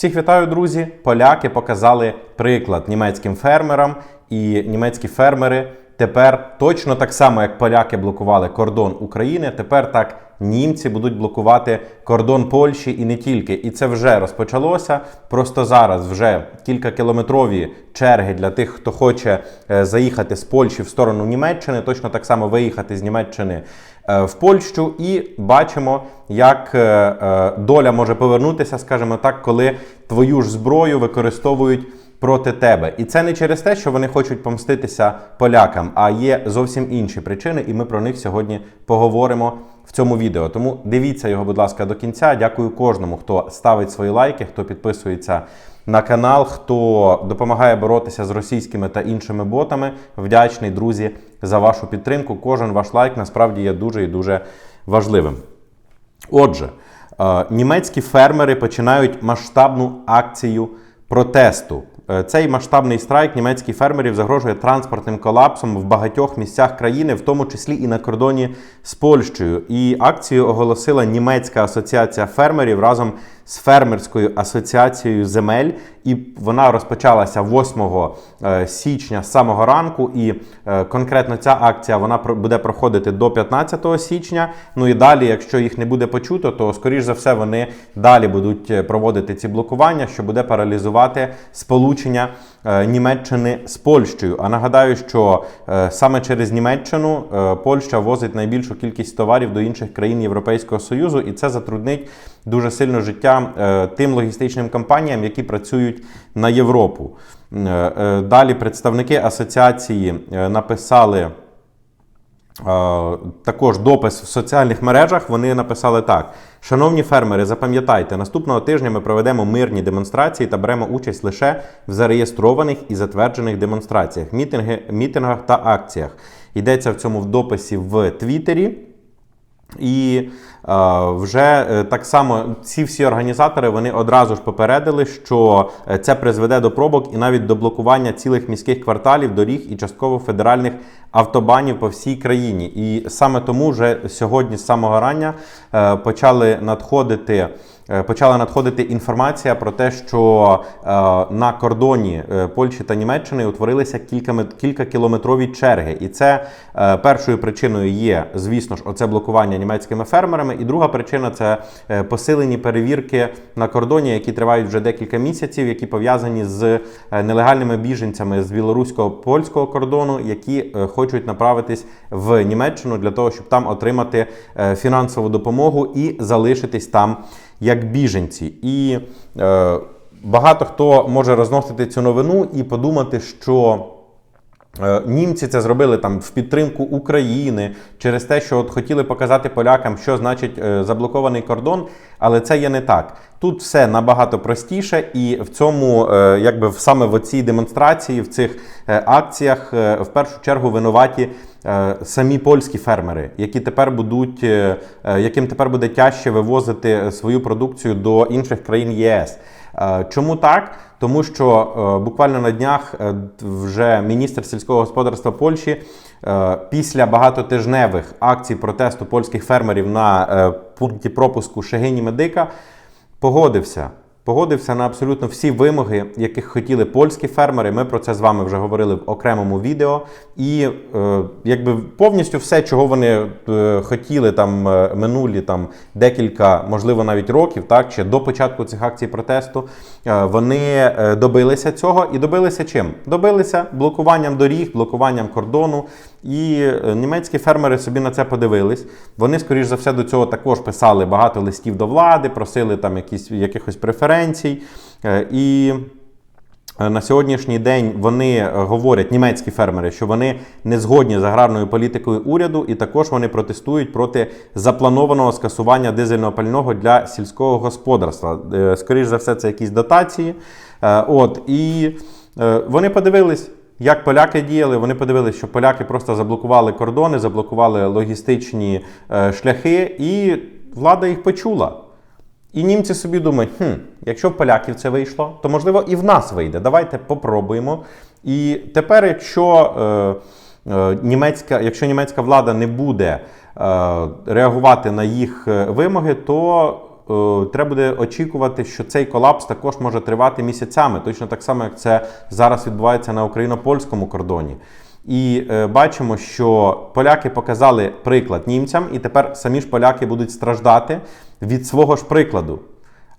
Всіх вітаю, друзі! Поляки показали приклад німецьким фермерам, і німецькі фермери тепер точно так само, як поляки блокували кордон України. Тепер так німці будуть блокувати кордон Польщі і не тільки. І це вже розпочалося. Просто зараз вже кількакілометрові черги для тих, хто хоче е, заїхати з Польщі в сторону Німеччини, точно так само виїхати з Німеччини в Польщу, і бачимо, як е, е, доля може повернутися, скажімо так, коли твою ж зброю використовують проти тебе. І це не через те, що вони хочуть помститися полякам, а є зовсім інші причини, і ми про них сьогодні поговоримо в цьому відео. Тому дивіться його, будь ласка, до кінця. Дякую кожному, хто ставить свої лайки, хто підписується на канал, хто допомагає боротися з російськими та іншими ботами. Вдячний, друзі, за вашу підтримку. Кожен ваш лайк насправді є дуже і дуже важливим. Отже, е, німецькі фермери починають масштабну акцію протесту. Е, Цей масштабний страйк німецьких фермерів загрожує транспортним колапсом в багатьох місцях країни, в тому числі і на кордоні з Польщею. І акцію оголосила німецька асоціація фермерів разом з фермерською асоціацією земель. І вона розпочалася 8 е, січня з самого ранку. І е, конкретно ця акція вона буде проходити до 15 січня. Ну і далі, якщо їх не буде почуто, то скоріш за все вони далі будуть е, проводити ці блокування, що буде паралізувати сполучення Німеччини з Польщею. А нагадаю, що саме через Німеччину Польща возить найбільшу кількість товарів до інших країн Європейського Союзу, і це затруднить дуже сильно життя е, тим логістичним компаніям, які працюють на Європу. Е, е, Далі представники асоціації написали. Також допис в соціальних мережах вони написали так: Шановні фермери, запам'ятайте, наступного тижня ми проведемо мирні демонстрації та беремо участь лише в зареєстрованих і затверджених демонстраціях, мітинги, мітингах та акціях. Йдеться в цьому в дописі в Твіттері. І е, вже е, так само ці всі організатори вони одразу ж попередили, що е, це призведе до пробок і навіть до блокування цілих міських кварталів, доріг і частково федеральних автобанів по всій країні. І саме тому вже сьогодні з самого рання е, почали надходити. Е, Почала надходити інформація про те, що е, на кордоні е, Польщі та Німеччини утворилися кілька, кількакілометрові черги. І це першою причиною є, звісно ж, оце блокування німецькими фермерами. І друга причина це посилені перевірки на кордоні, які тривають вже декілька місяців, які пов'язані з нелегальними біженцями з білоруського польського кордону, які хочуть направитись в Німеччину для того, щоб там отримати фінансову допомогу і залишитись там як біженці. І е, багато хто може розносити цю новину і подумати, що. Е, Німці це зробили там в підтримку України через те, що от хотіли показати полякам, що значить е, заблокований кордон, але це є не так. Тут все набагато простіше, і в цьому, е, якби саме в цій демонстрації, в цих е, акціях, е, в першу чергу винуваті самі польські фермери, які тепер будуть, яким тепер буде тяжче вивозити свою продукцію до інших країн ЄС. Чому так? Тому що буквально на днях вже міністр сільського господарства Польщі після багатотижневих акцій протесту польських фермерів на пункті пропуску Шегині Медика погодився. Погодився на абсолютно всі вимоги, яких хотіли польські фермери. Ми про це з вами вже говорили в окремому відео. І е, якби повністю все, чого вони е, хотіли там е, минулі там декілька, можливо, навіть років, так ще до початку цих акцій протесту, е, вони е, добилися цього і добилися чим? Добилися блокуванням доріг, блокуванням кордону. І е, німецькі фермери собі на це подивились. Вони, скоріш за все, до цього також писали багато листів до влади, просили там якісь якихось преференцій. Е, І Е, на сьогоднішній день вони е, говорять, німецькі фермери, що вони не згодні з аграрною політикою уряду, і також вони протестують проти запланованого скасування дизельного пального для сільського господарства. Е, Скоріш за все, це якісь дотації. От і вони подивились. Як поляки діяли, вони подивилися, що поляки просто заблокували кордони, заблокували логістичні шляхи, і влада їх почула. І німці собі думають, хм, якщо в поляків це вийшло, то можливо і в нас вийде. Давайте попробуємо. І тепер, якщо е, е, німецька, якщо німецька влада не буде е, реагувати на їх е, вимоги, то е, треба буде очікувати, що цей колапс також може тривати місяцями, точно так само, як це зараз відбувається на україно-польському кордоні. І е, бачимо, що поляки показали приклад німцям, і тепер самі ж поляки будуть страждати від свого ж прикладу.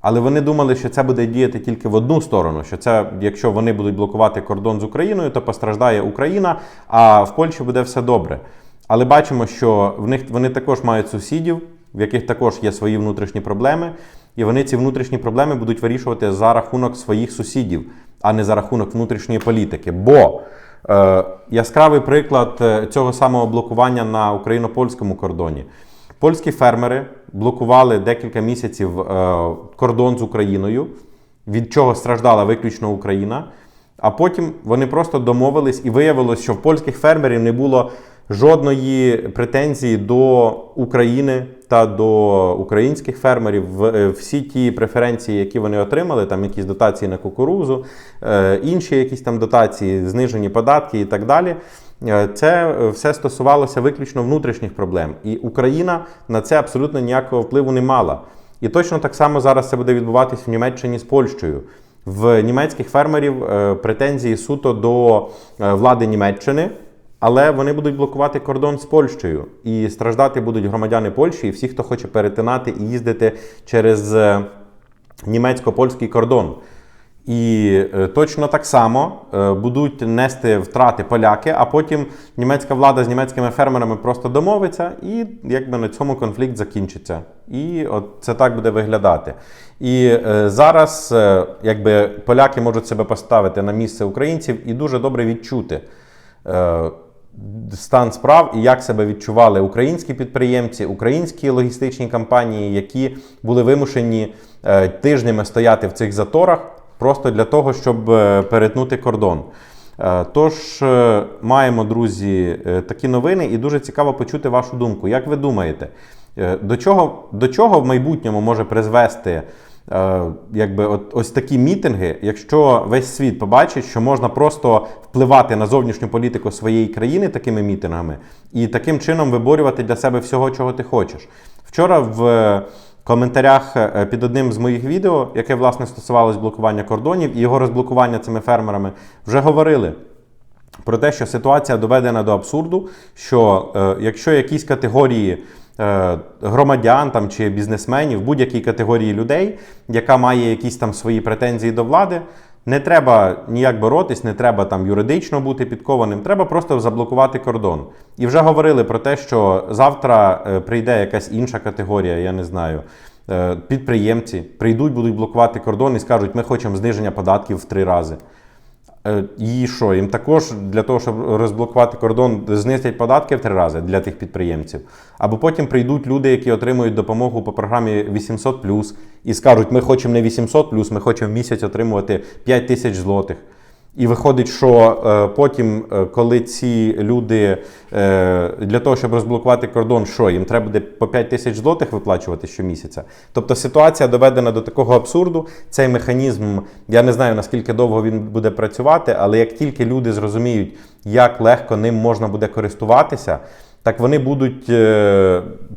Але вони думали, що це буде діяти тільки в одну сторону. Що це, якщо вони будуть блокувати кордон з Україною, то постраждає Україна, а в Польщі буде все добре. Але бачимо, що в них вони також мають сусідів, в яких також є свої внутрішні проблеми, і вони ці внутрішні проблеми будуть вирішувати за рахунок своїх сусідів, а не за рахунок внутрішньої політики. Бо яскравий приклад е, цього самого блокування на україно-польському кордоні. Польські фермери блокували декілька місяців е, кордон з Україною, від чого страждала виключно Україна. А потім вони просто домовились і виявилось, що в польських фермерів не було жодної претензії до України та до українських фермерів. Е, Всі ті преференції, які вони отримали, там якісь дотації на кукурузу, е, інші якісь там дотації, знижені податки і так далі. Е, Це все стосувалося виключно внутрішніх проблем. І Україна на це абсолютно ніякого впливу не мала. І точно так само зараз це буде відбуватись в Німеччині з Польщею. В німецьких фермерів претензії суто до влади Німеччини, але вони будуть блокувати кордон з Польщею. І страждати будуть громадяни Польщі і всі, хто хоче перетинати і їздити через е, німецько-польський кордон. І е, точно так само е, будуть нести втрати поляки, а потім німецька влада з німецькими фермерами просто домовиться, і якби на цьому конфлікт закінчиться. І от це так буде виглядати. І зараз, якби поляки можуть себе поставити на місце українців і дуже добре відчути. Стан справ і як себе відчували українські підприємці, українські логістичні компанії, які були вимушені е, тижнями стояти в цих заторах, просто для того, щоб е, перетнути кордон. Е, Тож маємо, друзі, такі новини, і дуже цікаво почути вашу думку. Як ви думаєте, до чого, до чого в майбутньому може призвести якби от, ось такі мітинги, якщо весь світ побачить, що можна просто впливати на зовнішню політику своєї країни такими мітингами і таким чином виборювати для себе всього, чого ти хочеш. Вчора в е, коментарях е, під одним з моїх відео, яке власне стосувалось блокування кордонів і його розблокування цими фермерами, вже говорили. Про те, що ситуація доведена до абсурду, що е, якщо якісь категорії е, громадян там, чи бізнесменів, будь-якій категорії людей, яка має якісь там свої претензії до влади, не треба ніяк боротись, не треба там юридично бути підкованим, треба просто заблокувати кордон. І вже говорили про те, що завтра е, прийде якась інша категорія, я не знаю. е, Підприємці прийдуть, будуть блокувати кордон і скажуть, ми хочемо зниження податків в три рази. Е, І що, їм також для того, щоб розблокувати кордон, знизять податки в три рази для тих підприємців. Або потім прийдуть люди, які отримують допомогу по програмі 800 і скажуть, ми хочемо не 800 ми хочемо в місяць отримувати 5 тисяч злотих. І виходить, що е, потім, е, коли ці люди е, для того, щоб розблокувати кордон, що їм треба буде по 5 тисяч злотих виплачувати щомісяця. Тобто ситуація доведена до такого абсурду. Цей механізм, я не знаю наскільки довго він буде працювати, але як тільки люди зрозуміють, як легко ним можна буде користуватися. Так вони будуть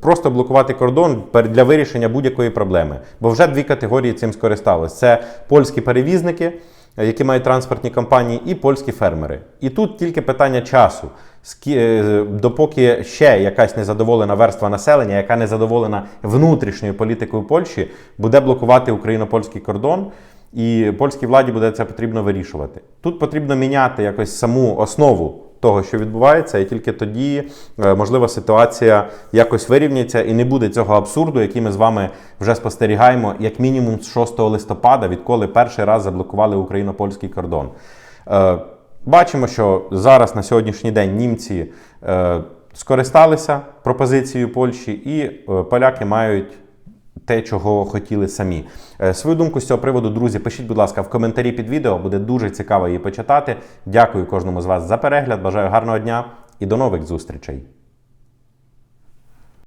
просто блокувати кордон для вирішення будь-якої проблеми. Бо вже дві категорії цим скористались: це польські перевізники, які мають транспортні компанії, і польські фермери. І тут тільки питання часу. Е, Допоки ще якась незадоволена верства населення, яка не задоволена внутрішньою політикою Польщі, буде блокувати україно-польський кордон. І польській владі буде це потрібно вирішувати. Тут потрібно міняти якось саму основу того, що відбувається, і тільки тоді, е, можливо, ситуація якось вирівняється і не буде цього абсурду, який ми з вами вже спостерігаємо, як мінімум з 6 листопада, відколи перший раз заблокували україно-польський кордон. Е, Бачимо, що зараз на сьогоднішній день німці е, скористалися пропозицією Польщі, і поляки мають те, чого хотіли самі. Е, Свою думку з цього приводу, друзі, пишіть, будь ласка, в коментарі під відео. Буде дуже цікаво її почитати. Дякую кожному з вас за перегляд. Бажаю гарного дня і до нових зустрічей.